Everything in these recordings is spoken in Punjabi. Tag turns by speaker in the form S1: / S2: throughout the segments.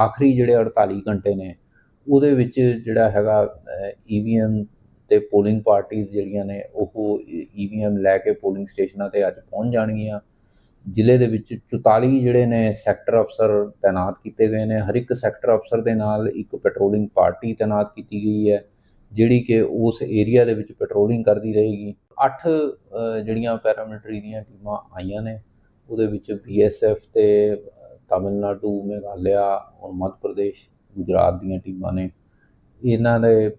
S1: ਆਖਰੀ ਜਿਹੜੇ 48 ਘੰਟੇ ਨੇ, ਉਹਦੇ ਵਿੱਚ ਜਿਹੜਾ ਹੈਗਾ ਈਵੀਐਮ ਤੇ ਪੋਲਿੰਗ ਪਾਰਟੀਆਂ ਜਿਹੜੀਆਂ ਨੇ, ਉਹ ਈਵੀਐਮ ਲੈ ਕੇ ਪੋਲਿੰਗ ਸਟੇਸ਼ਨਾਂ ਤੇ ਅੱਜ ਪਹੁੰਚ ਜਾਣਗੀਆਂ। ਜ਼ਿਲ੍ਹੇ ਦੇ ਵਿੱਚ 44 ਜਿਹੜੇ ਨੇ ਸੈਕਟਰ ਅਫਸਰ ਤਾਇਨਾਤ ਕੀਤੇ ਗਏ ਨੇ। ਹਰ ਇੱਕ ਸੈਕਟਰ ਅਫਸਰ ਦੇ ਨਾਲ ਇੱਕ ਪੈਟਰੋਲਿੰਗ ਪਾਰਟੀ ਤਾਇਨਾਤ ਕੀਤੀ ਗਈ ਹੈ, ਜਿਹੜੀ ਕਿ ਉਸ ਏਰੀਆ ਦੇ ਵਿੱਚ ਪੈਟਰੋਲਿੰਗ ਕਰਦੀ ਰਹੇਗੀ। 8 ਜਿਹੜੀਆਂ ਪੈਰਾਮਿਲਟਰੀ ਦੀਆਂ ਟੀਮਾਂ ਆਈਆਂ ਨੇ, ਉਹਦੇ ਵਿੱਚ ਬੀਐਸਐਫ ਤੇ ਤਾਮਿਲਨਾਡੂ, ਮੇਘਾਲਿਆ ਔਰ ਮੱਧ ਪ੍ਰਦੇਸ਼, ਗੁਜਰਾਤ ਦੀਆਂ ਟੀਮਾਂ ਨੇ। ਇਹਨਾਂ ਦੇ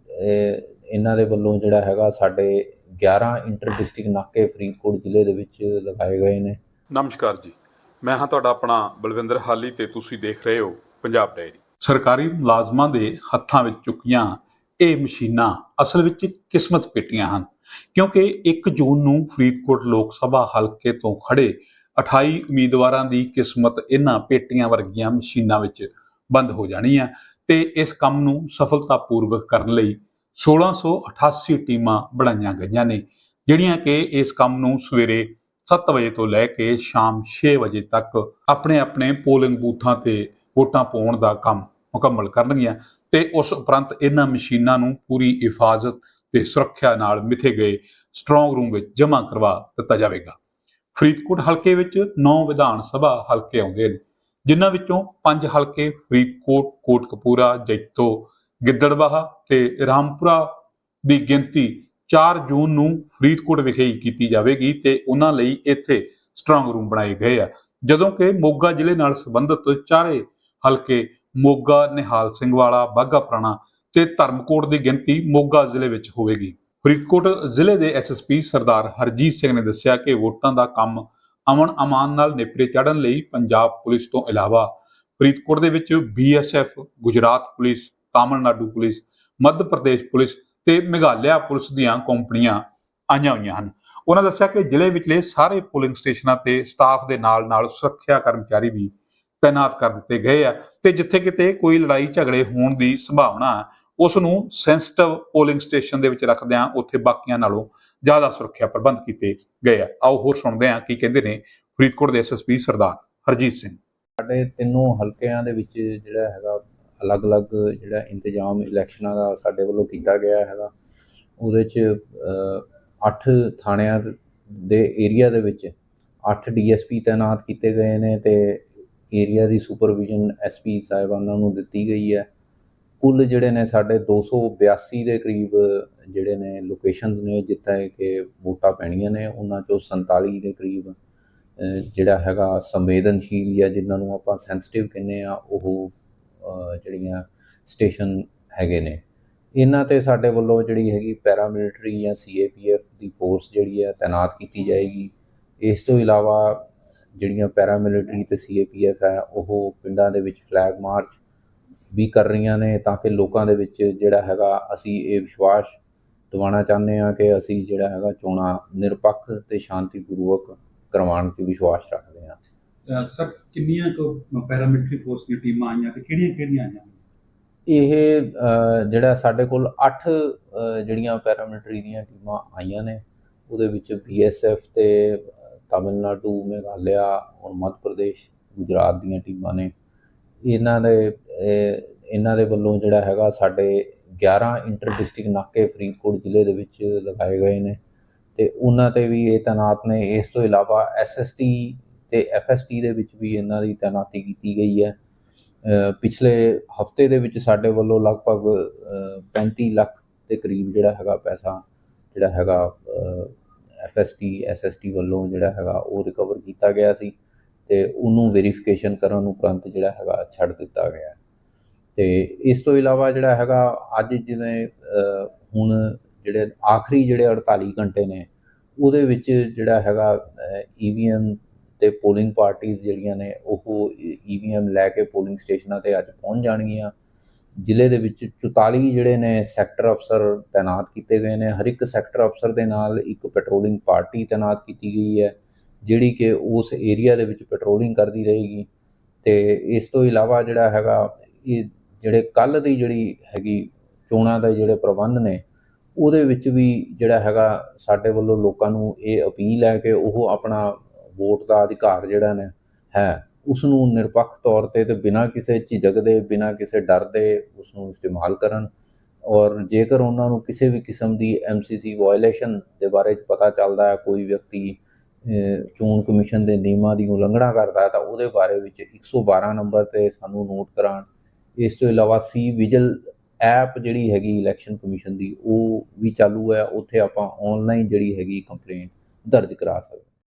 S1: ਇਹਨਾਂ ਦੇ ਵੱਲੋਂ ਜਿਹੜਾ ਹੈਗਾ ਸਾਡੇ 11 ਇੰਟਰ ਡਿਸਟ੍ਰਿਕਟ ਨਾਕੇ ਫਰੀਦਕੋਟ ਜ਼ਿਲ੍ਹੇ ਦੇ ਵਿੱਚ ਲਗਾਏ ਗਏ ਨੇ।
S2: ਨਮਸਕਾਰ ਜੀ। ਮੈਂ ਹਾਂ ਤੁਹਾਡਾ ਆਪਣਾ ਬਲਵਿੰਦਰ ਹਾਲੀ ਤੇ ਤੁਸੀਂ ਦੇਖ ਰਹੇ ਹੋ ਪੰਜਾਬ ਡਾਇਰੀ ਸਰਕਾਰੀ ਮੁਲਾਜ਼ਮਾਂ ਦੇ ਹੱਥਾਂ ਵਿੱਚ ਚੁੱਕੀਆਂ ਇਹ ਮਸ਼ੀਨਾਂ ਅਸਲ ਵਿੱਚ ਕਿਸਮਤ ਪੇਟੀਆਂ ਹਨ। ਕਿਉਂਕਿ 1 ਜੂਨ ਨੂੰ ਫਰੀਦਕੋਟ ਲੋਕ ਸਭਾ ਹਲਕੇ ਤੋਂ ਖੜੇ 28 ਉਮੀਦਵਾਰਾਂ ਦੀ ਕਿਸਮਤ ਇਹਨਾਂ ਪੇਟੀਆਂ ਵਰਗੀਆਂ ਮਸ਼ੀਨਾਂ ਵਿੱਚ ਬੰਦ ਹੋ ਜਾਣੀ ਹੈ ਤੇ ਇਸ ਕੰਮ ਨੂੰ ਸਫਲਤਾਪੂਰਵਕ ਕਰਨ ਲਈ 1688 ਟੀਮਾਂ ਬਣਾਈਆਂ ਗਈਆਂ ਨੇ, ਜਿਹੜੀਆਂ ਕਿ ਇਸ ਕੰਮ ਨੂੰ ਸਵੇਰੇ 7 ਵਜੇ ਤੋਂ ਲੈ ਕੇ ਸ਼ਾਮ 6 ਵਜੇ ਤੱਕ ਆਪਣੇ ਆਪਣੇ ਪੋਲਿੰਗ ਬੂਥਾਂ ਤੇ ਵੋਟਾਂ ਪਾਉਣ ਦਾ ਕੰਮ ਮੁਕੰਮਲ ਕਰਨਗੀਆਂ ਤੇ ਉਸ ਉਪਰੰਤ ਇਹਨਾਂ ਮਸ਼ੀਨਾਂ ਨੂੰ ਪੂਰੀ ਹਿਫਾਜ਼ਤ ਤੇ ਸੁਰੱਖਿਆ ਨਾਲ ਮਿਥੇ ਗਏ ਸਟਰੋਂਗ ਰੂਮ ਵਿੱਚ ਜਮ੍ਹਾਂ ਕਰਵਾ ਦਿੱਤਾ ਜਾਵੇਗਾ। ਫਰੀਦਕੋਟ ਹਲਕੇ ਵਿੱਚ 9 ਵਿਧਾਨ ਸਭਾ ਹਲਕੇ ਆਉਂਦੇ ਨੇ ਜਿਨ੍ਹਾਂ ਵਿੱਚੋਂ 5 ਹਲਕੇ ਫਰੀਦਕੋਟ, ਕੋਟਕਪੂਰਾ, ਜੈਤੋ ਗਿੱਦੜਬਾਹਾ ਤੇ ਰਾਮਪੁਰਾ ਦੀ ਗਿਣਤੀ 4 ਜੂਨ ਨੂੰ ਫਰੀਦਕੋਟ ਵਿਖੇ ਹੀ ਕੀਤੀ ਜਾਵੇਗੀ ਤੇ ਉਹਨਾਂ ਲਈ ਇੱਥੇ ਸਟਰੋਂਗ ਰੂਮ ਬਣਾਏ ਗਏ ਆ। ਜਦੋਂ ਕਿ ਮੋਗਾ ਜ਼ਿਲ੍ਹੇ ਨਾਲ ਸੰਬੰਧਿਤ ਚਾਰੇ ਹਲਕੇ ਮੋਗਾ, ਨਿਹਾਲ ਸਿੰਘ ਵਾਲਾ, ਬਾਘਾ ਪੁਰਾਣਾ ਤੇ ਧਰਮਕੋਟ ਦੀ ਗਿਣਤੀ ਮੋਗਾ ਜ਼ਿਲ੍ਹੇ ਵਿੱਚ ਹੋਵੇਗੀ। ਫਰੀਦਕੋਟ ਜ਼ਿਲ੍ਹੇ ਦੇ ਐਸਐਸਪੀ ਸਰਦਾਰ ਹਰਜੀਤ ਸਿੰਘ ਨੇ ਦੱਸਿਆ ਕਿ ਵੋਟਾਂ ਦਾ ਕੰਮ ਅਮਨ ਅਮਾਨ ਨਾਲ ਨੇਪਰੇ ਚੜ੍ਹਨ ਲਈ ਪੰਜਾਬ ਪੁਲਿਸ ਤੋਂ ਇਲਾਵਾ ਫਰੀਦਕੋਟ ਦੇ ਵਿੱਚ BSF Gujarat police, Tamil Nadu police, Madhya Pradesh police ਤੇ ਮੇਘਾਲਿਆ ਪੁਲਿਸ ਦੀਆਂ ਕੰਪਨੀਆਂ ਆਈਆਂ ਹੋਈਆਂ ਹਨ। ਉਹਨਾਂ ਦੱਸਿਆ ਕਿ ਜ਼ਿਲ੍ਹੇ ਵਿਚਲੇ ਸਾਰੇ ਪੋਲਿੰਗ ਸਟੇਸ਼ਨਾਂ ਤੇ ਸਟਾਫ ਦੇ ਨਾਲ-ਨਾਲ ਸੁਰੱਖਿਆ ਕਰਮਚਾਰੀ ਵੀ ਤਾਇਨਾਤ ਕਰ ਦਿੱਤੇ ਗਏ ਆ ਤੇ ਜਿੱਥੇ ਕਿਤੇ ਕੋਈ ਲੜਾਈ ਝਗੜੇ ਹੋਣ ਦੀ ਸੰਭਾਵਨਾ ਉਸ ਨੂੰ ਸੈਂਸਿਟਿਵ ਪੋਲਿੰਗ ਸਟੇਸ਼ਨ ਦੇ ਵਿੱਚ ਰੱਖਦਿਆਂ ਉੱਥੇ ਬਾਕੀਆਂ ਨਾਲੋਂ ਜ਼ਿਆਦਾ ਸੁਰੱਖਿਆ ਪ੍ਰਬੰਧ ਕੀਤੇ ਗਏ ਆ। ਆਓ ਹੋਰ ਸੁਣਦੇ ਹਾਂ ਕੀ ਕਹਿੰਦੇ ਨੇ ਫਰੀਦਕੋਟ ਦੇ ਐਸਐਸਪੀ ਸਰਦਾਰ ਹਰਜੀਤ ਸਿੰਘ।
S1: ਸਾਡੇ ਤਿੰਨੋਂ ਹਲਕਿਆਂ ਦੇ ਵਿੱਚ ਜਿਹੜਾ ਹੈਗਾ, ਅਲੱਗ-ਅਲੱਗ ਜਿਹੜਾ ਇੰਤਜ਼ਾਮ ਇਲੈਕਸ਼ਨਾਂ ਦਾ ਸਾਡੇ ਵੱਲੋਂ ਕੀਤਾ ਗਿਆ ਹੈਗਾ। ਉਹਦੇ 'ਚ 8 ਥਾਣਿਆਂ ਦੇ ਏਰੀਆ ਦੇ ਵਿੱਚ 8 ਡੀਐਸਪੀ ਤਾਇਨਾਤ ਕੀਤੇ ਗਏ ਨੇ ਤੇ ਏਰੀਆ ਦੀ ਸੁਪਰਵਿਜ਼ਨ ਐਸਪੀ ਸਾਹਿਬਾਨਾਂ ਨੂੰ ਦਿੱਤੀ ਗਈ ਹੈ। ਕੁੱਲ ਜਿਹੜੇ ਨੇ ਸਾਡੇ 282 ਦੇ ਕਰੀਬ ਜਿਹੜੇ ਨੇ ਲੋਕੇਸ਼ਨਸ ਨੇ, ਜਿੱਥੇ ਕਿ ਵੋਟਾਂ ਪੈਣੀਆਂ ਨੇ, ਉਹਨਾਂ ਚੋਂ 47 ਦੇ ਕਰੀਬ ਜਿਹੜਾ ਹੈਗਾ ਸੰਵੇਦਨਸ਼ੀਲ ਜਾਂ ਜਿਨ੍ਹਾਂ ਨੂੰ ਆਪਾਂ ਸੈਂਸਿਟਿਵ ਕਹਿੰਦੇ ਆ, ਉਹ ਜਿਹੜੀਆਂ ਸਟੇਸ਼ਨ ਹੈਗੇ ਨੇ। ਇਹਨਾਂ ਤੇ ਸਾਡੇ ਵੱਲੋਂ ਜਿਹੜੀ ਹੈਗੀ ਪੈਰਾਮਿਲਟਰੀ ਜਾਂ ਸੀਏਪੀਐਫ ਦੀ ਫੋਰਸ ਜਿਹੜੀ ਹੈ ਤਾਇਨਾਤ ਕੀਤੀ ਜਾਏਗੀ। ਇਸ ਤੋਂ ਇਲਾਵਾ ਜਿਹੜੀਆਂ ਪੈਰਾਮਿਲਟਰੀ ਤੇ ਸੀਏਪੀਐਫ ਹੈ, ਉਹ ਪਿੰਡਾਂ ਦੇ ਵਿੱਚ ਫਲੈਗ ਮਾਰਚ ਵੀ ਕਰ ਰਹੀਆਂ ਨੇ ਤਾਂ ਕਿ ਲੋਕਾਂ ਦੇ ਵਿੱਚ ਜਿਹੜਾ ਹੈਗਾ ਅਸੀਂ ਇਹ ਵਿਸ਼ਵਾਸ ਦਿਵਾਉਣਾ ਚਾਹੁੰਦੇ ਹਾਂ ਕਿ ਅਸੀਂ ਜਿਹੜਾ ਹੈਗਾ ਚੋਣਾਂ ਨਿਰਪੱਖ ਤੇ ਸ਼ਾਂਤੀਪੂਰਵਕ ਕਰਵਾਉਣ ਤੇ ਵਿਸ਼ਵਾਸ ਰੱਖਦੇ
S3: ਅਹ ਸਰ ਕਿੰਨੀਆਂ ਕੁ ਪੈਰਾਮਿਲਟਰੀ ਫੋਰਸ ਦੀਆਂ ਟੀਮਾਂ ਆਈਆਂ ਤੇ ਕਿਹੜੀਆਂ ਕਿਹੜੀਆਂ ਆਈਆਂ?
S1: ਇਹ ਜਿਹੜਾ ਸਾਡੇ ਕੋਲ 8 ਜਿਹੜੀਆਂ ਪੈਰਾਮਿਲਟਰੀ ਦੀਆਂ ਟੀਮਾਂ ਆਈਆਂ ਨੇ ਉਹਦੇ ਵਿੱਚ ਬੀਐਸਐਫ ਤੇ ਤਾਮਿਲਨਾਡੂ ਮੇਘਾਲਿਆ ਔਰ ਮੱਧ ਪ੍ਰਦੇਸ਼ ਗੁਜਰਾਤ ਦੀਆਂ ਟੀਮਾਂ ਨੇ। ਇਹਨਾਂ ਦੇ ਇਹਨਾਂ ਦੇ ਵੱਲੋਂ ਜਿਹੜਾ ਹੈਗਾ ਸਾਡੇ 11 ਇੰਟਰ ਡਿਸਟ੍ਰਿਕਟ ਨਾਕੇ ਫਰੀਦਕੋਟ ਜ਼ਿਲ੍ਹੇ ਦੇ ਵਿੱਚ ਲਗਾਏ ਗਏ ਨੇ ਤੇ ਉਹਨਾਂ ਤੇ ਵੀ ਇਹ ਤਾਇਨਾਤ ਨੇ। ਇਸ ਤੋਂ ਇਲਾਵਾ ਐਸਐਸਟੀ ਤੇ ਐਫਐਸਟੀ ਦੇ ਵਿੱਚ ਵੀ ਇਹਨਾਂ ਦੀ ਤਾਇਨਾਤੀ ਕੀਤੀ ਗਈ ਹੈ। ਪਿਛਲੇ ਹਫ਼ਤੇ ਦੇ ਵਿੱਚ ਸਾਡੇ ਵੱਲੋਂ ਲਗਭਗ ਅ, 35 ਲੱਖ ਦੇ ਕਰੀਬ ਜਿਹੜਾ ਹੈਗਾ ਪੈਸਾ ਜਿਹੜਾ ਹੈਗਾ ਐਫਐਸਟੀ ਐਸਐਸਟੀ ਵੱਲੋਂ ਜਿਹੜਾ ਹੈਗਾ ਉਹ ਰਿਕਵਰ ਕੀਤਾ ਗਿਆ ਸੀ ਤੇ ਉਹਨੂੰ ਵੈਰੀਫਿਕੇਸ਼ਨ ਕਰਨ ਉਪਰੰਤ ਜਿਹੜਾ ਹੈਗਾ ਛੱਡ ਦਿੱਤਾ ਗਿਆ। ਤੇ ਇਸ ਤੋਂ ਇਲਾਵਾ ਜਿਹੜਾ ਹੈਗਾ, ਅੱਜ ਜਿਵੇਂ ਹੁਣ ਜਿਹੜੇ ਆਖਰੀ ਜਿਹੜੇ 48 ਘੰਟੇ ਨੇ, ਉਹਦੇ ਵਿੱਚ ਜਿਹੜਾ ਹੈਗਾ ਈਵੀਐਮ ਤੇ ਪੋਲਿੰਗ ਪਾਰਟੀਆਂ ਜਿਹੜੀਆਂ ਨੇ, ਉਹ ਈਵੀਐਮ ਲੈ ਕੇ ਪੋਲਿੰਗ ਸਟੇਸ਼ਨਾਂ ਤੇ ਅੱਜ ਪਹੁੰਚ ਜਾਣਗੀਆਂ। ਜ਼ਿਲ੍ਹੇ ਦੇ ਵਿੱਚ 44 ਜਿਹੜੇ ਨੇ ਸੈਕਟਰ ਅਫਸਰ ਤਾਇਨਾਤ ਕੀਤੇ ਗਏ ਨੇ। ਹਰ ਇੱਕ ਸੈਕਟਰ ਅਫਸਰ ਦੇ ਨਾਲ ਇੱਕ ਪੈਟਰੋਲਿੰਗ ਪਾਰਟੀ ਤਾਇਨਾਤ ਕੀਤੀ ਗਈ ਹੈ, ਜਿਹੜੀ ਕਿ ਉਸ ਏਰੀਆ ਦੇ ਵਿੱਚ ਪੈਟਰੋਲਿੰਗ ਕਰਦੀ ਰਹੇਗੀ। ਤੇ ਇਸ ਤੋਂ ਇਲਾਵਾ ਜਿਹੜਾ ਹੈਗਾ, ਇਹ ਜਿਹੜੇ ਕੱਲ ਦੀ ਜਿਹੜੀ ਹੈਗੀ ਚੋਣਾਂ ਦੇ ਜਿਹੜੇ ਪ੍ਰਬੰਧ ਨੇ, ਉਹਦੇ ਵਿੱਚ ਵੀ ਜਿਹੜਾ ਹੈਗਾ ਸਾਡੇ ਵੱਲੋਂ ਲੋਕਾਂ ਨੂੰ ਇਹ ਅਪੀਲ ਹੈ ਕਿ ਉਹ ਆਪਣਾ ਵੋਟ ਦਾ ਅਧਿਕਾਰ ਜਿਹੜਾ ਨੇ, ਹੈ ਉਸ ਨੂੰ ਨਿਰਪੱਖ ਤੌਰ ਤੇ ਤੇ ਬਿਨਾਂ ਕਿਸੇ ਝਿਜਕ ਦੇ ਬਿਨਾਂ ਕਿਸੇ ਡਰ ਦੇ ਉਸ ਨੂੰ ਇਸਤੇਮਾਲ ਕਰਨ ਔਰ ਜੇਕਰ ਉਹਨਾਂ ਨੂੰ ਕਿਸੇ ਵੀ ਕਿਸਮ ਦੀ ਐਮਸੀਸੀ ਵਾਇਲੇਸ਼ਨ ਦੇ ਬਾਰੇ 'ਚ ਪਤਾ ਚੱਲਦਾ ਹੈ, ਕੋਈ ਵਿਅਕਤੀ ਚੋਣ ਕਮਿਸ਼ਨ ਦੇ ਨਿਯਮਾਂ ਦੀ ਉਲੰਘਣਾ ਕਰਦਾ ਹੈ, ਤਾਂ ਉਹਦੇ ਬਾਰੇ ਵਿੱਚ 112 ਨੰਬਰ ਤੇ ਸਾਨੂੰ ਨੋਟ ਕਰਾਉਣ ਇਸ ਤੋਂ ਇਲਾਵਾ ਸੀ ਵਿਜਲ ਐਪ ਜਿਹੜੀ ਹੈਗੀ ਇਲੈਕਸ਼ਨ ਕਮਿਸ਼ਨ ਦੀ, ਉਹ ਵੀ ਚਾਲੂ ਹੈ। ਉੱਥੇ ਆਪਾਂ ਆਨਲਾਈਨ ਜਿਹੜੀ ਹੈਗੀ ਕੰਪਲੇਂਟ ਦਰਜ ਕਰਾ ਸਕਦੇ